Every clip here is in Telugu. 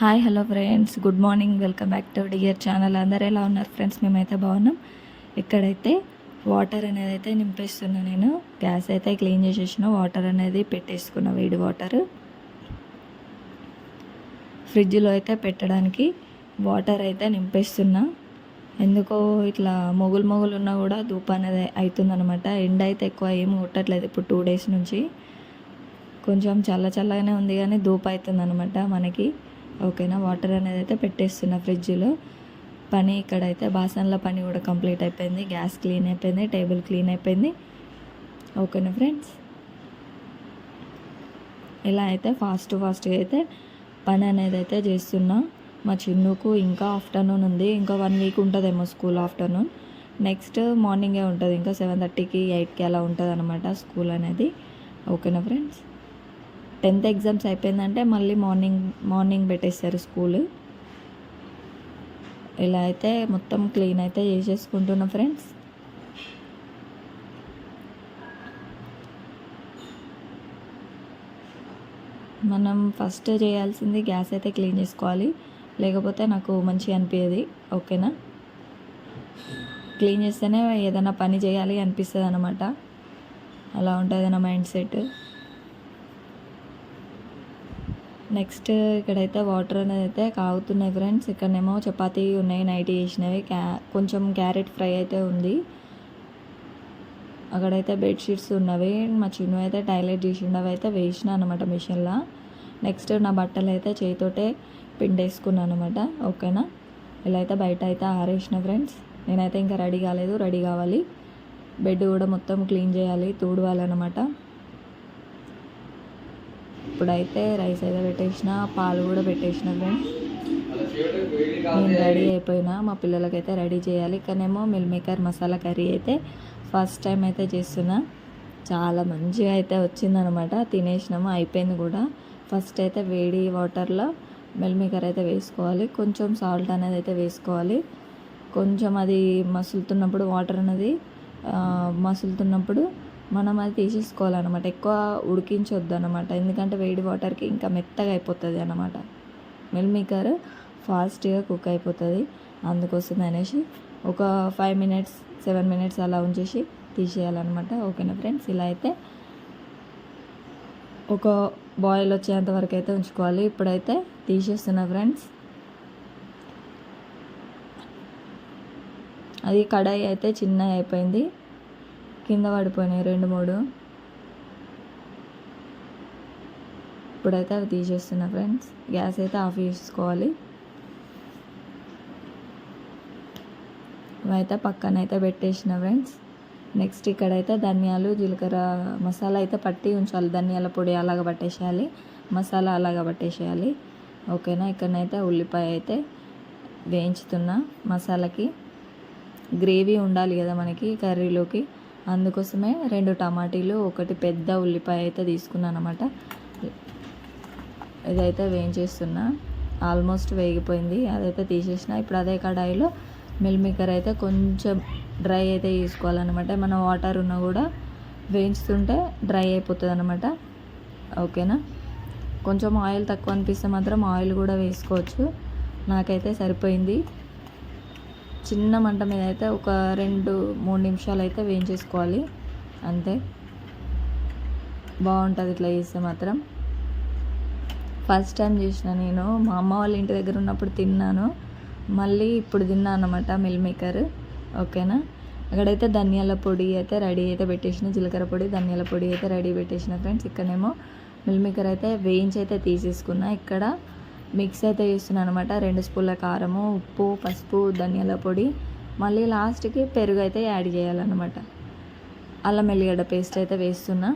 Hi hello friends. Good morning. Welcome back to dear channel. అందరు ఎలా ఉన్నారు ఫ్రెండ్స్? మేమైతే బాగున్నాం. ఇక్కడైతే వాటర్ అనేది అయితే నింపేస్తున్నా నేను. గ్యాస్ అయితే క్లీన్ చేసేసిన. వాటర్ అనేది పెట్టేసుకున్నా వేడి వాటర్. ఫ్రిడ్జ్లో అయితే పెట్టడానికి వాటర్ అయితే నింపేస్తున్నా. ఎందుకో ఇట్లా మొగులు మొగులు ఉన్నా కూడా ధూప అనేది అవుతుందనమాట ఎండ అయితే ఎక్కువ ఏమి కొట్టట్లేదు ఇప్పుడు టూ డేస్ నుంచి. కొంచెం చల్ల చల్లగానే ఉంది కానీ ధూప అవుతుందనమాట మనకి. ఓకేనా? వాటర్ అనేది అయితే పెట్టేస్తున్నా ఫ్రిడ్జ్లో. పని ఇక్కడైతే బాసన్ల పని కూడా కంప్లీట్ అయిపోయింది. గ్యాస్ క్లీన్ అయిపోయింది టేబుల్ క్లీన్ అయిపోయింది. ఓకేనా ఫ్రెండ్స్? ఇలా అయితే ఫాస్ట్ ఫాస్ట్గా అయితే పని అనేది అయితే చేస్తున్నా. మా చిన్నుకు ఇంకా ఆఫ్టర్నూన్ ఉంది. ఇంకా వన్ వీక్ ఉంటుందేమో స్కూల్ ఆఫ్టర్నూన్. నెక్స్ట్ మార్నింగే ఉంటుంది. ఇంకా సెవెన్ థర్టీకి ఎయిట్కి అలా ఉంటుంది అనమాట స్కూల్ అనేది. ఓకేనా ఫ్రెండ్స్? టెన్త్ ఎగ్జామ్స్ అయిపోయిందంటే మళ్ళీ మార్నింగ్ మార్నింగ్ పెట్టేస్తారు స్కూల్. ఇలా అయితే మొత్తం క్లీన్ అయితే చేసేసుకుంటున్నా ఫ్రెండ్స్. మనం ఫస్ట్ చేయాల్సింది గ్యాస్ అయితే క్లీన్ చేసుకోవాలి. లేకపోతే నాకు మంచిగా అనిపించేది ఓకేనా? క్లీన్ చేస్తేనే ఏదైనా పని చేయాలి అనిపిస్తుంది అనమాట అలా ఉంటుంది నా మైండ్ సెట్. నెక్స్ట్ ఇక్కడైతే వాటర్ అనేది అయితే కాగుతున్నాయి ఫ్రెండ్స్. ఇక్కడనేమో చపాతీ ఉన్నాయి నైట్ చేసినవి. క్యా కొంచెం క్యారెట్ ఫ్రై అయితే ఉంది. అక్కడైతే బెడ్షీట్స్ ఉన్నవి. మా చిన్నవి అయితే టైలెట్ చేసిండవి అయితే వేసిన అనమాట మిషన్లో. నెక్స్ట్ నా బట్టలు అయితే చేతితోటే పిండేసుకున్నాను అనమాట ఓకేనా? ఇలా అయితే బయట అయితే ఆరేసిన ఫ్రెండ్స్. నేనైతే ఇంకా రెడీ కాలేదు. రెడీ కావాలి. బెడ్ కూడా మొత్తం క్లీన్ చేయాలి తూడవాలన్నమాట ఇప్పుడైతే రైస్ అయితే పెట్టేసిన పాలు కూడా పెట్టేసిన ఫ్రెండ్స్ నేను రెడీ అయిపోయినా మా పిల్లలకైతే రెడీ చేయాలి. ఇక్కడనేమో మిల్ మేకర్ మసాలా కర్రీ అయితే ఫస్ట్ టైం అయితే చేస్తున్నా. చాలా మంచిగా అయితే వచ్చిందనమాట. తినేసినాము అయిపోయింది కూడా. ఫస్ట్ అయితే వేడి వాటర్లో మిల్ మేకర్ అయితే వేసుకోవాలి. కొంచెం సాల్ట్ అనేది అయితే వేసుకోవాలి. కొంచెం అది మసులుతున్నప్పుడు వాటర్ అనేది మసులుతున్నప్పుడు మనం అది తీసేసుకోవాలన్నమాట. ఎక్కువ ఉడికించొద్దు అనమాట ఎందుకంటే వేడి వాటర్కి ఇంకా మెత్తగా అయిపోతుంది అనమాట మిల్ మేకర్ ఫాస్ట్గా కుక్ అయిపోతుంది. అందుకోసం అనేసి ఒక ఫైవ్ మినిట్స్ సెవెన్ మినిట్స్ అలా ఉంచేసి తీసేయాలన్నమాట. ఓకేనా ఫ్రెండ్స్? ఇలా అయితే ఒక బాయిల్ వచ్చేంత వరకు అయితే ఉంచుకోవాలి. ఇప్పుడైతే తీసేస్తున్నా ఫ్రెండ్స్. అది కడాయి అయితే చిన్న అయిపోయింది. కింద పడిపోయినాయి రెండు మూడు. ఇప్పుడైతే అవి తీసేస్తున్నా ఫ్రెండ్స్. గ్యాస్ అయితే ఆఫ్ చేసుకోవాలి. ఇవైతే పక్కన అయితే పెట్టేసిన ఫ్రెండ్స్. నెక్స్ట్ ఇక్కడైతే ధనియాలు జీలకర్ర మసాలా అయితే పట్టి ఉంచాలి. ధనియాల పొడి అలాగ పట్టేసేయాలి. మసాలా అలాగ పట్టేసేయాలి. ఓకేనా? ఇక్కడనైతే ఉల్లిపాయ అయితే వేయించుతున్నా మసాలాకి. గ్రేవీ ఉండాలి కదా మనకి కర్రీలోకి. అందుకోసమే రెండు టమాటీలు ఒకటి పెద్ద ఉల్లిపాయ అయితే తీసుకున్నాను అనమాట ఇదైతే వేయించేస్తున్నా. ఆల్మోస్ట్ వేగిపోయింది. అదైతే తీసేసిన. ఇప్పుడు అదే కడాయిలో మిల్మేకర్ అయితే కొంచెం డ్రై అయితే తీసుకోవాలన్నమాట. మన వాటర్ ఉన్నా కూడా వేయించుతుంటే డ్రై అయిపోతుంది అనమాట ఓకేనా? కొంచెం ఆయిల్ తక్కువ అనిపిస్తే మాత్రం ఆయిల్ కూడా వేసుకోవచ్చు. నాకైతే సరిపోయింది. చిన్న మంట మీద అయితే ఒక రెండు మూడు నిమిషాలు అయితే వేయించేసుకోవాలి. అంతే. బాగుంటుంది ఇట్లా చేస్తే మాత్రం. ఫస్ట్ టైం చేసిన నేను. మా అమ్మ వాళ్ళ ఇంటి దగ్గర ఉన్నప్పుడు తిన్నాను. మళ్ళీ ఇప్పుడు తిన్నాను అనమాట మిల్ మేకర్. ఓకేనా? అక్కడైతే ధనియాల పొడి అయితే రెడీ అయితే పెట్టేసిన. జీలకర్ర పొడి ధనియాల పొడి అయితే రెడీ పెట్టేసిన ఫ్రెండ్స్. ఇక్కడనేమో మిల్ మేకర్ అయితే వేయించి అయితే తీసేసుకున్నా. ఇక్కడ మిక్స్ అయితే చేస్తున్నాను అనమాట రెండు స్పూన్ల కారము ఉప్పు పసుపు ధనియాల పొడి. మళ్ళీ లాస్ట్కి పెరుగు అయితే యాడ్ చేయాలన్నమాట. అల్లం ఎల్లిగడ్డ పేస్ట్ అయితే వేస్తున్నా.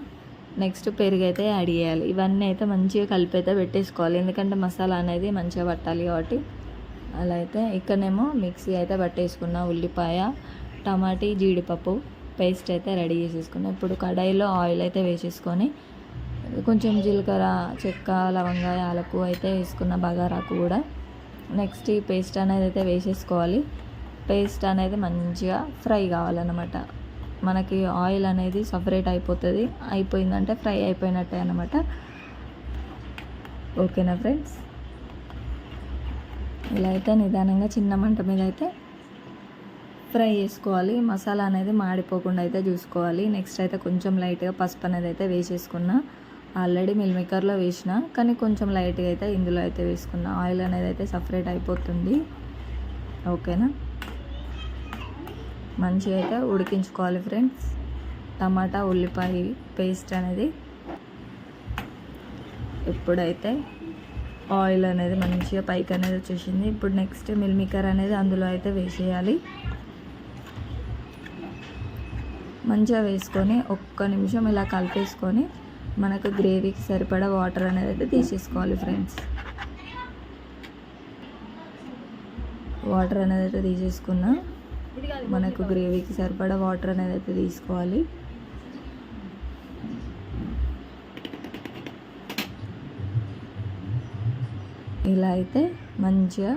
నెక్స్ట్ పెరుగు అయితే యాడ్ చేయాలి. ఇవన్నీ అయితే మంచిగా కలిపి అయితే పెట్టేసుకోవాలి. ఎందుకంటే మసాలా అనేది మంచిగా పట్టాలి కాబట్టి. అలా అయితే ఇక్కడనేమో మిక్సీ అయితే పట్టేసుకున్న. ఉల్లిపాయ టమాటీ జీడిపప్పు పేస్ట్ అయితే రెడీ చేసేసుకున్నాను ఇప్పుడు కడాయిలో ఆయిల్ అయితే వేసేసుకొని కొంచెం జీలకర్ర చెక్క లవంగ యాలకు అయితే వేసుకున్న బగారాకు కూడా. నెక్స్ట్ ఈ పేస్ట్ అనేది అయితే వేసేసుకోవాలి. పేస్ట్ అనేది మంచిగా ఫ్రై కావాలన్నమాట. మనకి ఆయిల్ అనేది సపరేట్ అయిపోతుంది. అయిపోయిందంటే ఫ్రై అయిపోయినట్టే అనమాట ఓకేనా ఫ్రెండ్స్ ఇలా అయితే నిదానంగా చిన్న మంట మీద అయితే ఫ్రై చేసుకోవాలి. మసాలా అనేది మాడిపోకుండా అయితే చూసుకోవాలి. నెక్స్ట్ అయితే కొంచెం లైట్గా పసుపు అనేది అయితే వేసేసుకున్నా. ఆల్రెడీ మిల్ మేకర్లో వేసిన కానీ కొంచెం లైట్గా అయితే ఇందులో అయితే వేసుకున్నా. ఆయిల్ అనేది అయితే సపరేట్ అయిపోతుంది. ఓకేనా? మంచిగా అయితే ఉడికించుకోవాలి ఫ్రెండ్స్. టమాటా ఉల్లిపాయ పేస్ట్ అనేది ఎప్పుడైతే ఆయిల్ అనేది మంచిగా పైకి అనేది వచ్చేసింది ఇప్పుడు నెక్స్ట్ మిల్ మేకర్ అనేది అందులో అయితే వేసేయాలి. మంచిగా వేసుకొని ఒక్క నిమిషం ఇలా కలిపేసుకొని మనకు గ్రేవీకి సరిపడా వాటర్ అనేది అయితే తీసేసుకోవాలి ఫ్రెండ్స్ వాటర్ అనేది అయితే తీసేసుకున్నా మనకు గ్రేవీకి సరిపడా వాటర్ అనేది అయితే తీసుకోవాలి. ఇలా అయితే మంచిగా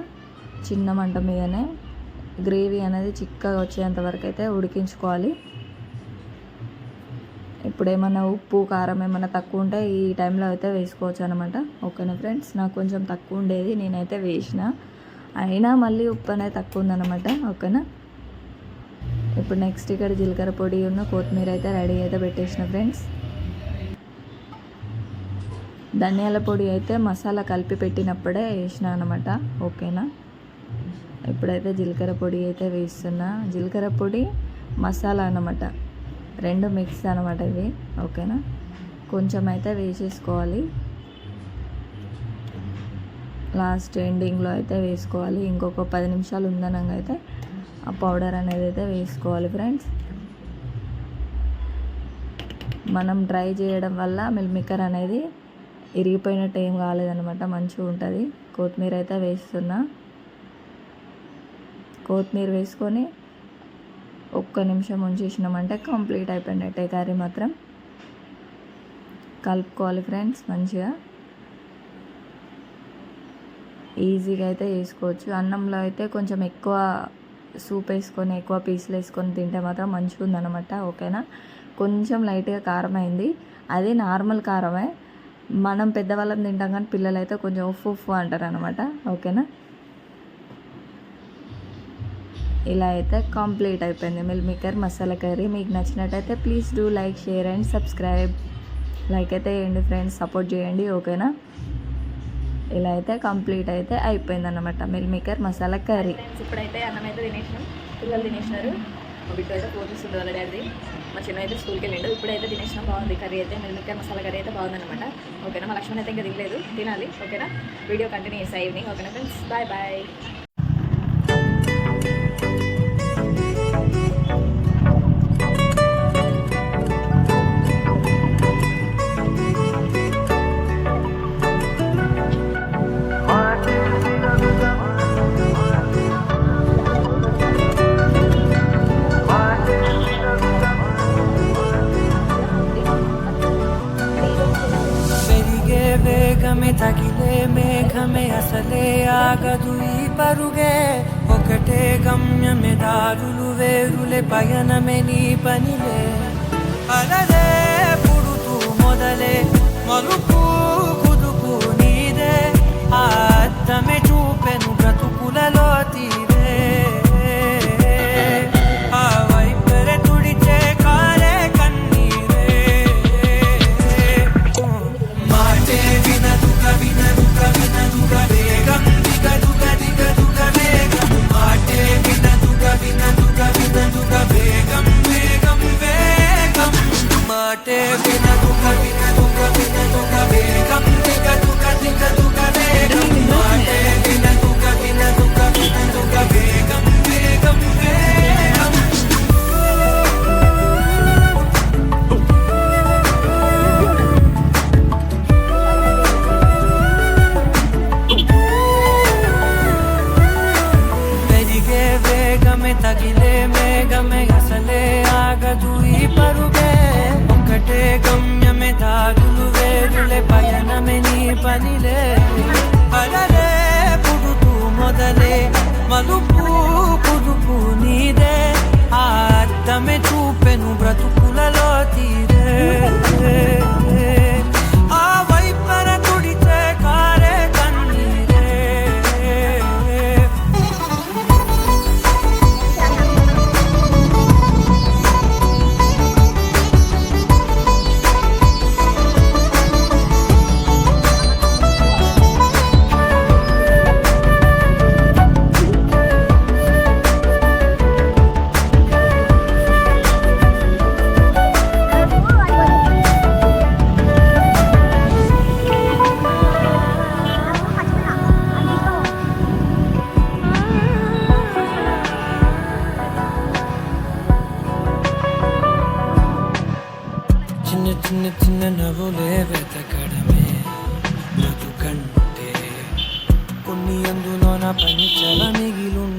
చిన్న మంట మీదనే గ్రేవీ అనేది చిక్కగా వచ్చేంత వరకు అయితే ఉడికించుకోవాలి. ఇప్పుడు ఏమైనా ఉప్పు కారం ఏమైనా తక్కువ ఉంటే ఈ టైంలో అయితే వేసుకోవచ్చు అనమాట ఓకేనా ఫ్రెండ్స్? నాకు కొంచెం తక్కువ ఉండేది నేనైతే వేసిన. అయినా మళ్ళీ ఉప్పు అనేది తక్కువ ఉందన్నమాట. ఓకేనా? ఇప్పుడు నెక్స్ట్ ఇక్కడ జీలకర్ర పొడి ఉన్న కొత్తిమీర అయితే రెడీ అయితే పెట్టేసిన ఫ్రెండ్స్. ధనియాల పొడి అయితే మసాలా కలిపి పెట్టినప్పుడే వేసిన అనమాట ఓకేనా? ఇప్పుడైతే జీలకర్ర పొడి అయితే వేస్తున్నా. జీలకర్ర పొడి మసాలా అన్నమాట. రెండు మిక్స్ అనమాట ఇవి ఓకేనా? కొంచెం అయితే వేసేసుకోవాలి. లాస్ట్ ఎండింగ్లో అయితే వేసుకోవాలి. ఇంకొక పది నిమిషాలు ఉందనంగా అయితే ఆ పౌడర్ అనేది అయితే వేసుకోవాలి ఫ్రెండ్స్. మనం డ్రై చేయడం వల్ల మిల్మికర్ అనేది ఇరిగిపోయినట్టు ఏం కాలేదనమాట మంచిగా ఉంటుంది. కొత్తిమీర అయితే వేస్తున్నా. కొత్తిమీర వేసుకొని ఒక్క నిమిషం ఉంచేసినామంటే కంప్లీట్ అయిపోయినట్టే కర్రీ మాత్రం. కలుపుకోవాలి ఫ్రెండ్స్ మంచిగా. ఈజీగా అయితే వేసుకోవచ్చు అన్నంలో అయితే కొంచెం ఎక్కువ సూప్ వేసుకొని ఎక్కువ పీసులు వేసుకొని తింటే మాత్రం మంచిగా ఉందన్నమాట ఓకేనా? కొంచెం లైట్గా కారం అయింది అది నార్మల్ కారమే. మనం పెద్దవాళ్ళం తింటాం కానీ పిల్లలు అయితే కొంచెం ఉఫ్ ఉఫ్ అంటారు అనమాట ఓకేనా? ఇలా అయితే కంప్లీట్ అయిపోయింది. Meal maker masala curry. మీకు నచ్చినట్టయితే please do like share and subscribe like అయితే వేయండి ఫ్రెండ్స్ సపోర్ట్ చేయండి ఓకేనా? ఇలా అయితే కంప్లీట్ అయితే అయిపోయింది అనమాట మిల్ మేకర్ మసాలా కర్రీ. ఇప్పుడైతే అన్నం అయితే తినేసినాం. పిల్లలు తినేసినారు. మా బిడ్డ అయితే ఫోన్ చూస్తుంది వాళ్ళ డాడీ మా చిన్న అయితే స్కూల్కి వెళ్ళిండు. ఇప్పుడైతే తినేసినాం బాగుంది. కర్రీ అయితే మిల్ మేకర్ మసాలా కర్రీ అయితే బాగుందన్నమాట. ఓకేనా? మా లక్ష్మణ్ అయితే ఇంకా తినలేదు. తినాలి ఓకేనా? వీడియో కంటిన్యూ చేస్తా ఈవినింగ్ ఓకేనా ఫ్రెండ్స్ బాయ్ బాయ్ వేగమే తగిలే మేఘమే అసలే ఆగదు ఈ పరుగే. ఒకటే గమ్యమే దారులు వేరులే పయనమే నీ పనిలే. అలలే వినదుగ వేగం వేగం వేగం. మాటే మనసులోన పంచవ మిగిలుంటే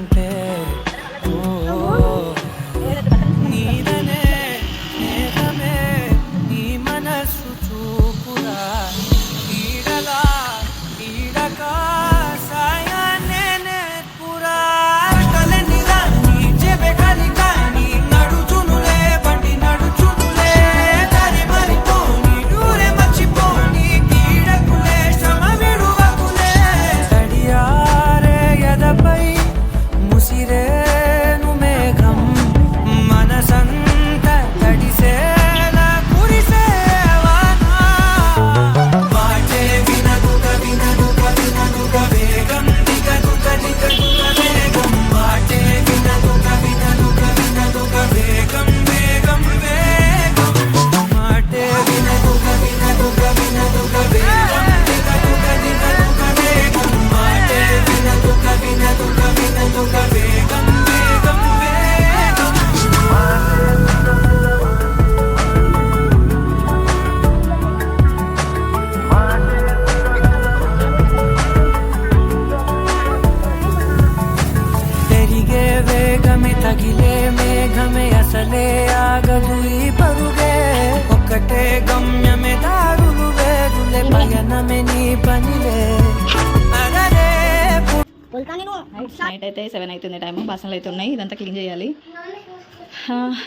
నైట్ అయితే సెవెన్ అవుతుంది టైము బాసనలు అయితే ఉన్నాయి ఇదంతా క్లీన్ చేయాలి.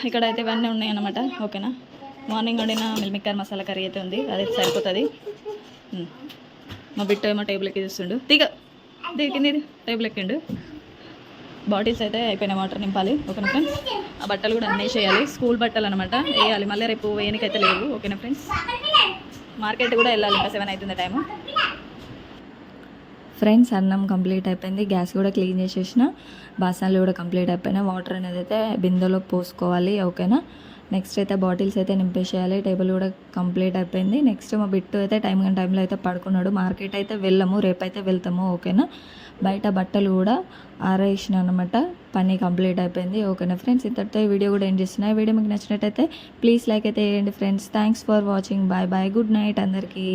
ఇక్కడ అయితే ఇవన్నీ ఉన్నాయి అనమాట ఓకేనా? మార్నింగ్ వండిన మిల్మిక్కర్ మసాలా కర్రీ అయితే ఉంది అదైతే సరిపోతుంది. మా బిట్ట ఏమో టేబుల్ ఎక్కి చూస్తుండు. దిగ దిగింది టేబుల్ ఎక్కిండు. బాటిల్స్ అయితే అయిపోయినాయి వాటర్ నింపాలి ఓకేనా ఫ్రెండ్స్? ఆ బట్టలు కూడా అన్నీ చేయాలి స్కూల్ బట్టలు అనమాట వేయాలి మళ్ళీ రేపు వేయనికైతే లేవు ఓకేనా ఫ్రెండ్స్? మార్కెట్ కూడా వెళ్ళాలి ఇంకా సెవెన్ అవుతుంది టైము. ఫ్రెండ్స్ అన్నం కంప్లీట్ అయిపోయింది. గ్యాస్ కూడా క్లీన్ చేసేసిన. బాసనలు కూడా కంప్లీట్ అయిపోయినాయి. వాటర్ అనేది అయితే బిందెలో పోసుకోవాలి ఓకేనా? నెక్స్ట్ అయితే బాటిల్స్ అయితే నింపేసేయాలి. టేబుల్ కూడా కంప్లీట్ అయిపోయింది. నెక్స్ట్ మా బిట్టు అయితే టైం కానీ టైంలో అయితే పడుకున్నాడు. మార్కెట్ అయితే వెళ్ళము రేపైతే వెళ్తాము ఓకేనా? బయట బట్టలు కూడా ఆరేసిన అనమాట పని కంప్లీట్ అయిపోయింది ఓకేనా ఫ్రెండ్స్? ఇంతటితో ఈ వీడియో కూడా ఏం చేస్తున్నాయి వీడియో మీకు నచ్చినట్టయితే ప్లీజ్ లైక్ అయితే వేయండి friends. Thanks for watching bye bye good night అందరికీ.